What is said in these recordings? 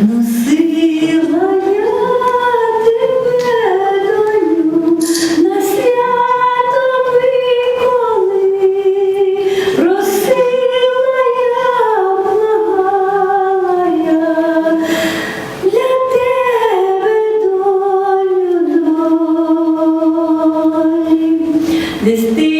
носила я тебе доню, на свято коли просила для тебе долю.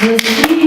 This